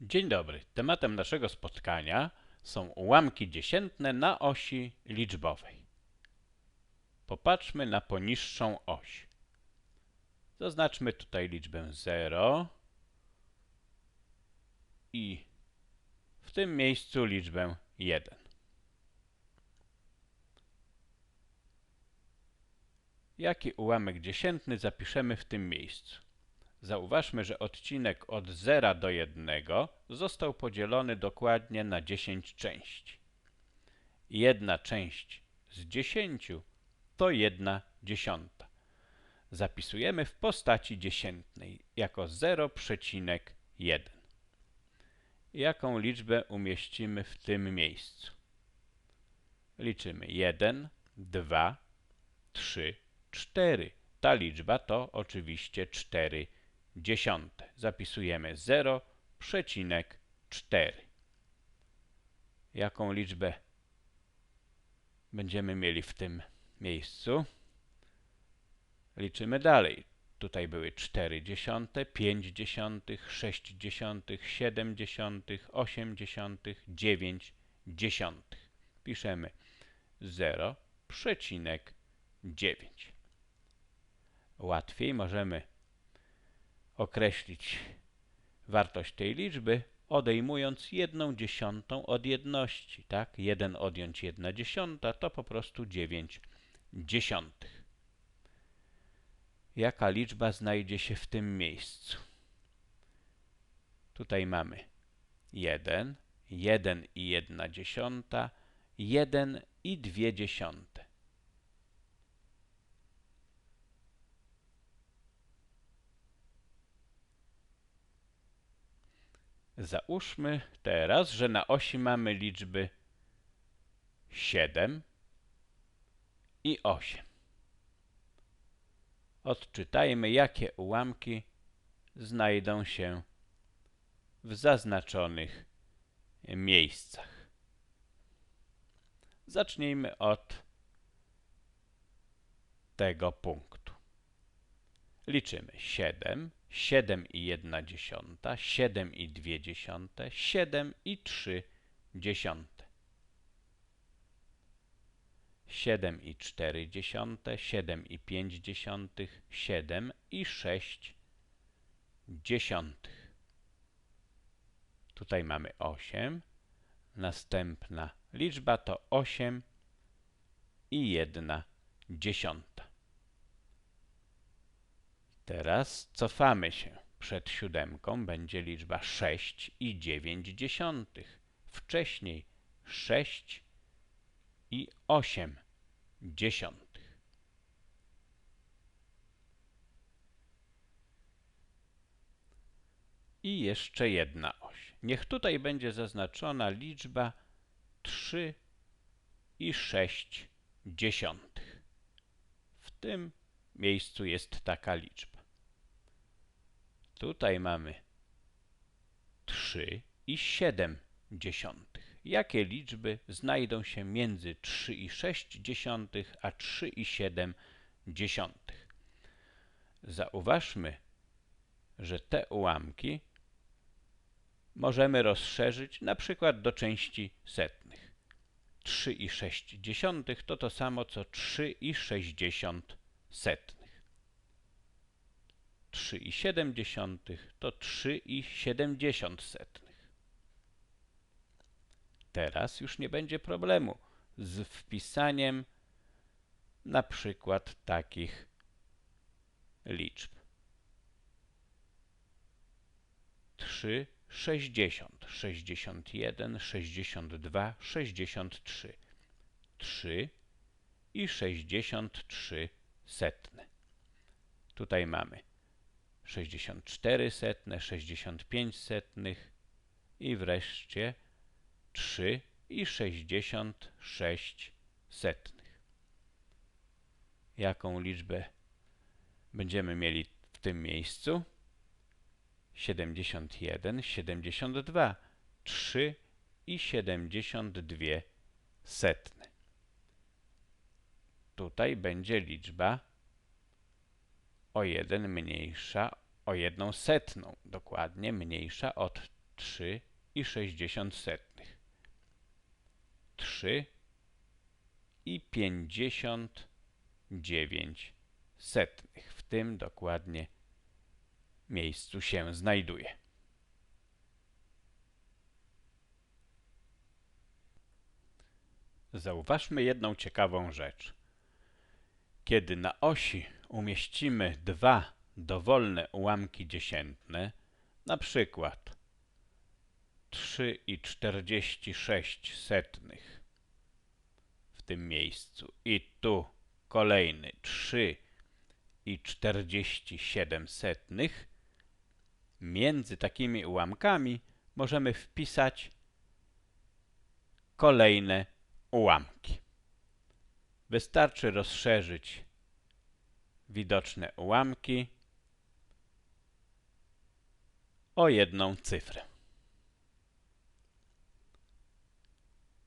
Dzień dobry. Tematem naszego spotkania są ułamki dziesiętne na osi liczbowej. Popatrzmy na poniższą oś. Zaznaczmy tutaj liczbę 0 i w tym miejscu liczbę 1. Jaki ułamek dziesiętny zapiszemy w tym miejscu? Zauważmy, że odcinek od 0 do 1 został podzielony dokładnie na 10 części. Jedna część z 10 to 1 dziesiąta. Zapisujemy w postaci dziesiętnej jako 0,1. Jaką liczbę umieścimy w tym miejscu? Liczymy 1, 2, 3, 4. Ta liczba to oczywiście 4 dziesiąte. Zapisujemy 0,4. Jaką liczbę będziemy mieli w tym miejscu? Liczymy dalej. Tutaj były 4 dziesiąte, 5 dziesiątych, 6 dziesiątych, 7 dziesiątych, 8 dziesiątych, 9 dziesiątych. Piszemy 0,9. Łatwiej możemy określić wartość tej liczby, odejmując jedną dziesiątą od jedności. Tak? 1 odjąć 1 dziesiąta to po prostu 9 dziesiątych. Jaka liczba znajdzie się w tym miejscu? Tutaj mamy 1, 1 i 1 dziesiąta, 1 i 2 dziesiąte. Załóżmy teraz, że na osi mamy liczby 7 i 8. Odczytajmy, jakie ułamki znajdą się w zaznaczonych miejscach. Zacznijmy od tego punktu. Liczymy 7, 7 i 1 dziesiąta, 7 i 2 dziesiąte, 7 i 3 dziesiąte. 7 i 4 dziesiąte, 7 i 5 dziesiątych, 7 i 6 dziesiątych. Tutaj mamy 8. Następna liczba to 8 i 1 dziesiąta. Teraz cofamy się. Przed siódemką będzie liczba 6 i 9 dziesiątych. Wcześniej 6 i 8 dziesiątych. I jeszcze jedna oś. Niech tutaj będzie zaznaczona liczba 3 i 6 dziesiątych. W tym miejscu jest taka liczba. Tutaj mamy 3 i 7 dziesiątych. Jakie liczby znajdą się między 3 i 6 dziesiątych, a 3 i 7 dziesiątych? Zauważmy, że te ułamki możemy rozszerzyć na przykład do części setnych. 3 i 6 dziesiątych to to samo co 3 i 60 setnych. 3,7 to 3,70 setnych. Teraz już nie będzie problemu z wpisaniem na przykład takich liczb. 3, 60, 61, 62, 63. 3 i 63 setne. Tutaj mamy 64 setne, 65 setnych i wreszcie 3 i 66 setnych. Jaką liczbę będziemy mieli w tym miejscu? 71, 72, 3 i 72 setne. Tutaj będzie liczba o jeden mniejsza, o jedną setną, dokładnie mniejsza od 3 i 60 setnych. 3 i 59 setnych. W tym dokładnie miejscu się znajduje. Zauważmy jedną ciekawą rzecz. Kiedy na osi umieścimy dwa dowolne ułamki dziesiętne, na przykład 3,46 setnych w tym miejscu i tu kolejny 3,47 setnych, między takimi ułamkami możemy wpisać kolejne ułamki. Wystarczy rozszerzyć widoczne ułamki o jedną cyfrę.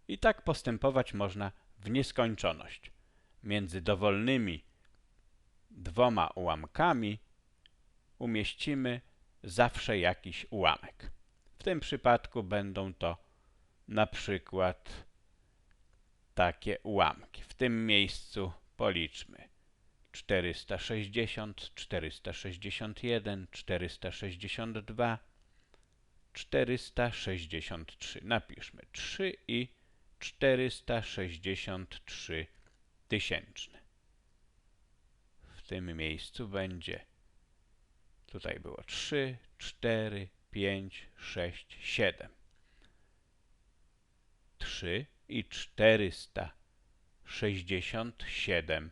I tak postępować można w nieskończoność. Między dowolnymi dwoma ułamkami umieścimy zawsze jakiś ułamek. W tym przypadku będą to na przykład takie ułamki. W tym miejscu policzmy 460, 461, 462, 463. Napiszmy 3 i 463 tysięczne. W tym miejscu będzie tutaj było 3, 4, 5, 6, 7. 3 i 467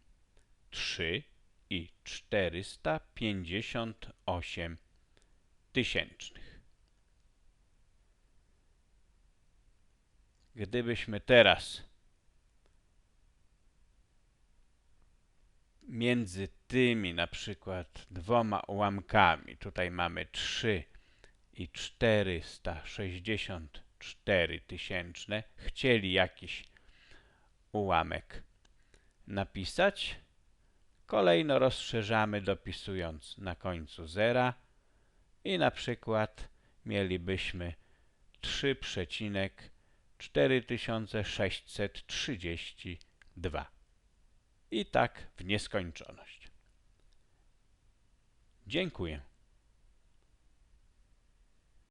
3 i 458 tysięcznych. Gdybyśmy teraz między tymi na przykład dwoma ułamkami, tutaj mamy 3 i 464 tysięczne, chcieli jakiś ułamek napisać, Kolejno rozszerzamy dopisując na końcu zera i na przykład mielibyśmy 3,4632 i tak w nieskończoność. Dziękuję.